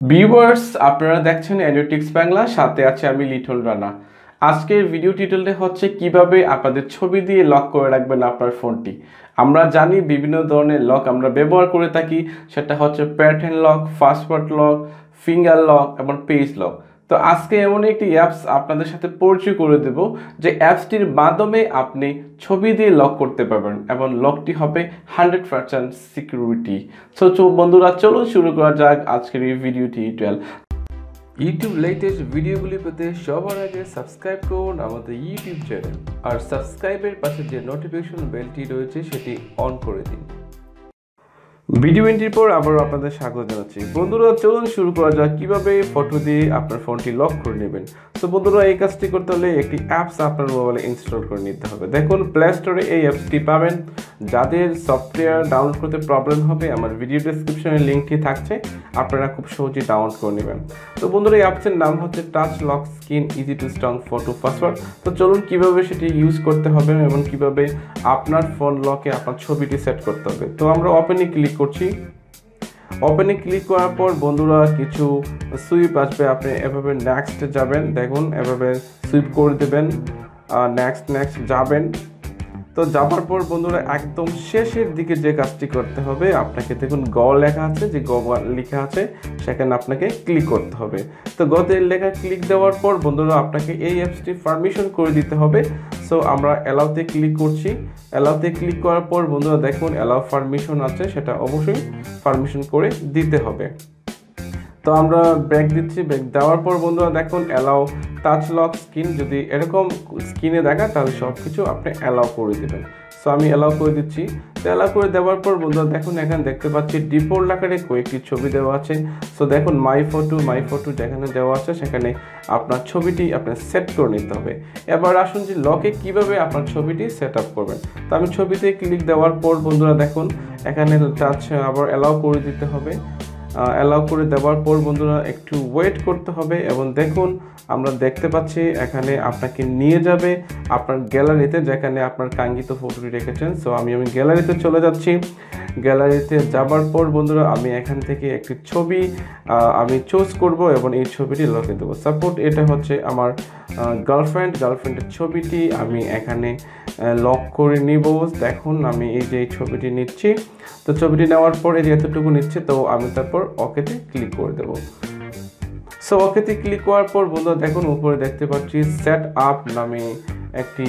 Viewers আপনারা দেখছেন অ্যানোটিক্স বাংলা সাথে আছে আমি লিটল রানা। আজকের ভিডিও টাইটেলটা হচ্ছে, কীভাবে আপনাদের ছবি দিয়ে লক করে রাখবেন আপনার ফোনটি আমরা জানি বিভিন্ন ধরনের লক আমরা ব্যবহার করে থাকি, সেটা হচ্ছে pattern lock password lock finger lock এবং পেজ লক তো আজকে এমন একটি অ্যাপস আপনাদের সাথে পরিচয় করে দেব যে অ্যাপসটির মাধ্যমে আপনি ছবি দিয়ে লক করতে পারবেন এবং লকটি হবে হান্ড্রেড পার্সেন্ট সিকিউরিটি সো বন্ধুরা, চলুন শুরু করা যাক আজকের এই ভিডিও টিউটোরিয়াল ইউটিউব লেটেস্ট ভিডিওগুলি পেতে সবার আগে সাবস্ক্রাইব করুন আমাদের ইউটিউব চ্যানেল আর সাবস্ক্রাইবের পাশে যে নোটিফিকেশন বেলটি রয়েছে, সেটি অন করে দিন। ভিডিও এন্ট্রির পর আবারও আপনাদের স্বাগত জানাচ্ছি। বন্ধুরা, চলুন শুরু করা যাক। কীভাবে ফটো দিয়ে আপনার ফোনটি লক করে নেবেন? তো বন্ধুরা, এই কাজটি করতে হলে একটি অ্যাপস আপনার মোবাইলে ইনস্টল করে নিতে হবে। দেখুন প্লে স্টোরে এই অ্যাপসটি পাবেন। যাদের সফটওয়্যার ডাউনলোড করতে প্রবলেম হবে, আমার ভিডিও ডেসক্রিপশনে লিঙ্কটি থাকছে। আপনারা খুব সহজেই ডাউনলোড করে নেবেন। তো বন্ধুরা, এই অ্যাপসের নাম হচ্ছে touch lock screen easy to strong photo password তো চলুন, কীভাবে সেটি ইউজ করতে হবে এবং কীভাবে আপনার ফোন লকে আপনার ছবিটি সেট করতে হবে। তো আমরা ওপেনে ক্লিক করছি। ওপেনে ক্লিক করার পর বন্ধুরা কিছু সুইপ আসবে। আপনি এভাবে নেক্সট যাবেন, দেখুন, এভাবে সুইপ করে দেবেন। নেক্সট নেক্সট যাবেন। তো যাবার পর বন্ধুরা একদম শেষের দিকে যে কাজটি করতে হবে, আপনাকে দেখুন গ লেখা আছে, যে গ লেখা আছে, সেখানে আপনাকে ক্লিক করতে হবে। তো গতের লেখা ক্লিক দেওয়ার পর বন্ধুরা আপনাকে এই অ্যাপসটি পারমিশন করে দিতে হবে। সো আমরা অ্যালাউতে ক্লিক করছি। অ্যালাউতে ক্লিক করার পর বন্ধুরা দেখুন অ্যালাউ পারমিশন আছে, সেটা অবশ্যই পারমিশন করে দিতে হবে। তো আমরা ব্যাক দিচ্ছি। ব্যাক দেওয়ার পর বন্ধুরা দেখুন অ্যালাউ টাচ লক স্ক্রিন যদি এরকম স্ক্রিনে দেখা তাহলে সব কিছু আপনি অ্যালাউ করে দেবেন। সো আমি অ্যালাউ করে দিচ্ছি। তো অ্যালাউ করে দেওয়ার পর বন্ধুরা, দেখুন এখানে দেখতে পাচ্ছি ডিফল্ট আকারে কয়েকটি ছবি দেওয়া আছে। সো দেখুন মাই ফটো মাই ফটো যেখানে দেওয়া আছে, সেখানে আপনার ছবিটি আপনার সেট করে নিতে হবে। এবার আসুন যে লকে কীভাবে আপনার ছবিটি সেট আপ করবেন। তো আমি ছবিতে ক্লিক দেওয়ার পর বন্ধুরা, দেখুন এখানে টাচ আবার অ্যালাউ করে দিতে হবে। অ্যালাউ করে দেওয়ার পর বন্ধুরা একটু ওয়েট করতে হবে এবং দেখুন, আমরা দেখতে পাচ্ছি এখানে আপনাকে নিয়ে যাবে আপনার গ্যালারিতে যেখানে আপনার কাঙ্ক্ষিত ফটোটি রেখেছেন। সো আমি আমি গ্যালারিতে চলে যাচ্ছি। গ্যালারিতে যাবার পর বন্ধুরা আমি এখান থেকে একটি ছবি আমি চুজ করব এবং এই ছবিটি লকে দেবো। সাপোর্ট এটা হচ্ছে আমার গার্লফ্রেন্ড গার্লফ্রেন্ডের ছবিটি আমি এখানে লক করে নিব। দেখুন, আমি এই যে এই ছবিটি নিচ্ছি। তো ছবিটি নেওয়ার পরে এতটুকু নিচ্ছে, তো আমি তারপর ওকেতে ক্লিক করে দেবো। সো ওকেতে ক্লিক করার পর বন্ধুরা দেখুন, উপরে দেখতে পাচ্ছি সেট আপ নামে একটি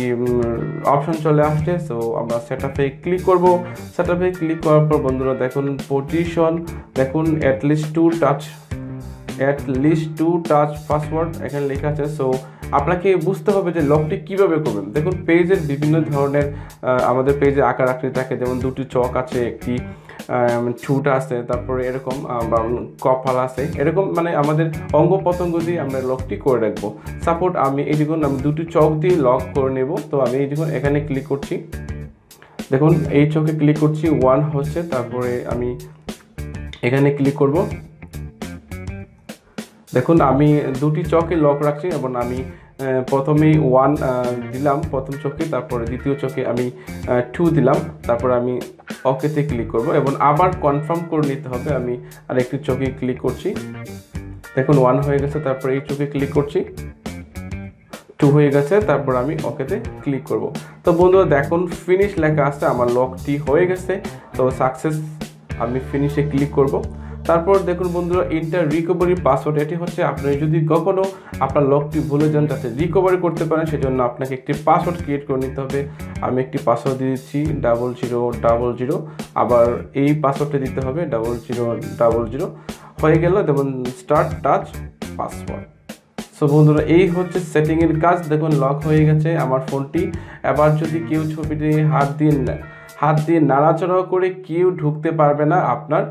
অপশন চলে আসছে। সো আমরা সেট আপে ক্লিক করব। সেট আপে ক্লিক করার পর বন্ধুরা দেখুন পজিশন দেখুন at least two touch at least two touch password এখানে লেখা আছে। সো আপনাকে বুঝতে হবে যে লকটি কীভাবে করবেন। দেখুন পেজের বিভিন্ন ধরনের আমাদের পেজের আকার আকৃতি থাকে। যেমন দুটি চক আছে, একটি ছুট আছে, তারপরে এরকম বা কপাল আছে, এরকম মানে আমাদের অঙ্গ পতঙ্গ দিয়ে আমরা লকটি করে রাখব। সাপোর্ট আমি এই দেখুন, আমি দুটি চক দিয়ে লক করে নেব। তো আমি এই দেখুন, এখানে ক্লিক করছি। দেখুন, এই চকে ক্লিক করছি ওয়ান হচ্ছে, তারপরে আমি এখানে ক্লিক করব। দেখুন, আমি দুটি চকে লক রাখছি, এবং আমি প্রথমেই ওয়ান দিলাম প্রথম চোখে, তারপরে দ্বিতীয় চোখে আমি টু দিলাম। তারপর আমি ওকেতে ক্লিক করব এবং আবার কনফার্ম করে নিতে হবে। আমি আরেকটি চোখে ক্লিক করছি। দেখুন ওয়ান হয়ে গেছে, তারপর এই চোখে ক্লিক করছি। টু হয়ে গেছে, তারপর আমি ওকেতে ক্লিক করব। তো বন্ধুরা, দেখুন ফিনিশ লেখা আছে, আমার লকটি হয়ে গেছে। তো সাকসেস আমি ফিনিশে ক্লিক করব। তারপর দেখুন বন্ধুরা ইন্টার রিকভারি পাসওয়ার্ড এটি হচ্ছে আপনি যদি কখনও আপনার লকটি ভুলে যান যাতে রিকভারি করতে পারেন, সেজন্য আপনাকে একটি পাসওয়ার্ড ক্রিয়েট করে নিতে হবে। আমি একটি পাসওয়ার্ড দিয়ে দিচ্ছি ডাবল জিরো ডাবল জিরো আবার এই পাসওয়ার্ডটা দিতে হবে ডাবল জিরো ডাবল জিরো হয়ে গেল, দেখুন স্টার্ট টাচ পাসওয়ার্ড সো বন্ধুরা, এই হচ্ছে সেটিংয়ের কাজ, দেখুন লক হয়ে গেছে আমার ফোনটি। এবার যদি কেউ ছবিটি হাত দিয়ে হাত দিয়ে নাড়াচড়া করে কেউ ঢুকতে পারবে না আপনার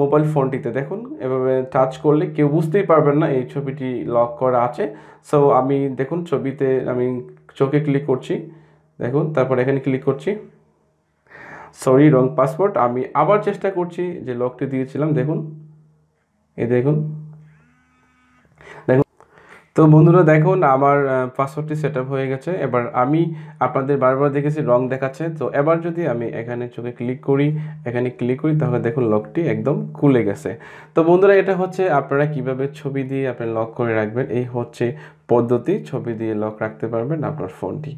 মোবাইল ফোনটিতে দেখুন, এভাবে টাচ করলে কেউ বুঝতেই পারবেন না এই ছবিটি লক করা আছে। সো আমি দেখুন ছবিতে আমি চোখে ক্লিক করছি। দেখুন, তারপর এখানে ক্লিক করছি। সরি রং পাসপোর্ট আমি আবার চেষ্টা করছি যে লকটি দিয়েছিলাম। দেখুন এ দেখুন। দেখুন তো বন্ধুরা দেখুন, আমার পাসওয়ার্ডটি সেট হয়ে গেছে। এবার আমি আপনাদের বারবার দেখেছি, রং দেখাচ্ছে। তো এবার যদি আমি এখানে চোখে ক্লিক করি, এখানে ক্লিক করি, তাহলে দেখুন লকটি একদম খুলে গেছে। তো বন্ধুরা, এটা হচ্ছে আপনারা কীভাবে ছবি দিয়ে আপনি লক করে রাখবেন। এই হচ্ছে পদ্ধতি, ছবি দিয়ে লক রাখতে পারবেন আপনার ফোনটি